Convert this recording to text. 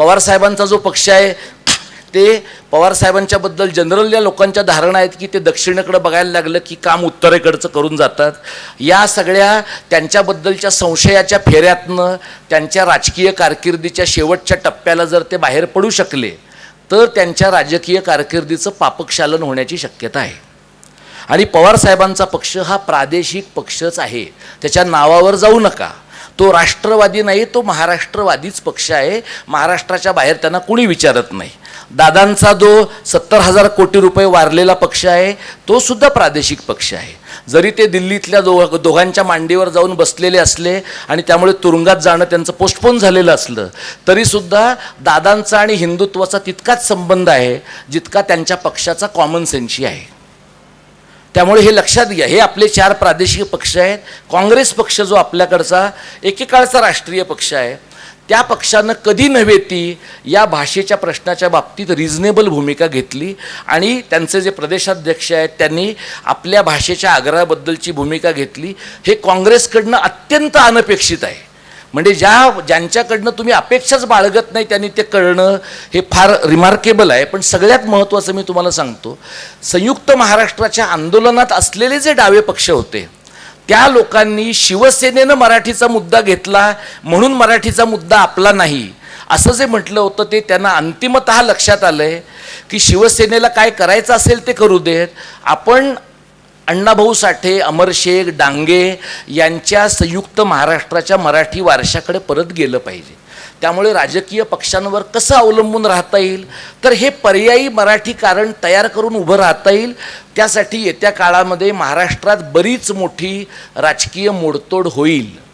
पवारसाहेबांचा जो पक्ष आहे ते पवारसाहेबांच्याबद्दल जनरल या लोकांच्या धारणा आहेत की ते दक्षिणेकडं बघायला लागलं की काम उत्तरेकडचं करून जातात. या सगळ्या त्यांच्याबद्दलच्या संशयाच्या फेऱ्यातनं त्यांच्या राजकीय कारकिर्दीच्या शेवटच्या टप्प्याला जर ते बाहेर पडू शकले तर त्यांच्या राजकीय कारकिर्दीचं पापक्षालन होण्याची शक्यता आहे. आणि पवारसाहेबांचा पक्ष हा प्रादेशिक पक्षच आहे. त्याच्या नावावर जाऊ नका. तो राष्ट्रवादी नाही तो महाराष्ट्रवादीच पक्ष आहे. महाराष्ट्राच्या बाहेर त्यांना कुणी विचारत नाही. दादांचा जो सत्तर हजार कोटी रुपये वारलेला पक्ष आहे तो सुद्धा प्रादेशिक पक्ष आहे. जरी ते दिल्लीतल्या दो दोघांच्या मांडीवर जाऊन बसलेले असले आणि त्यामुळे तुरुंगात जाणं त्यांचं पोस्टपोन झालेलं असलं तरीसुद्धा दादांचा आणि हिंदुत्वाचा तितकाच संबंध आहे जितका त्यांच्या पक्षाचा कॉमन सेन्सशी आहे. त्यामुळे हे लक्षात घ्या. हे आपले चार प्रादेशिक पक्ष आहेत. काँग्रेस पक्ष जो आपल्याकडचा एकेकाळचा राष्ट्रीय पक्ष आहे. त्या पक्षानं कधी नव्हे ती या भाषेच्या प्रश्नाच्या बाबतीत रिझनेबल भूमिका घेतली आणि त्यांचे जे प्रदेशाध्यक्ष आहेत त्यांनी आपल्या भाषेच्या आग्रहाबद्दलची भूमिका घेतली. हे काँग्रेसकडनं अत्यंत अनपेक्षित आहे. म्हणजे ज्या ज्यांच्याकडनं तुम्ही अपेक्षाच बाळगत नाही त्यांनी ते कळणं हे फार रिमार्केबल आहे. पण सगळ्यात महत्त्वाचं मी तुम्हाला सांगतो संयुक्त महाराष्ट्राच्या आंदोलनात असलेले जे डावे पक्ष होते त्या लोकांनी शिवसेनेनं मराठीचा मुद्दा घेतला म्हणून मराठीचा मुद्दा आपला नाही. असं जे म्हटलं होतं ते त्यांना अंतिमत लक्षात आलं आहे की शिवसेनेला काय करायचं असेल ते करू देत. आपण अण्णाभाऊ साठे अमर शेख डांगे यांच्या संयुक्त महाराष्ट्राच्या मराठी वारशाकडे परत गेलं पाहिजे. त्यामुळे राजकीय पक्षांवर कसं अवलंबून राहता येईल? तर हे पर्यायी मराठी कारण तयार करून उभं राहता येईल. त्यासाठी येत्या काळामध्ये महाराष्ट्रात बरीच मोठी राजकीय मोडतोड होईल.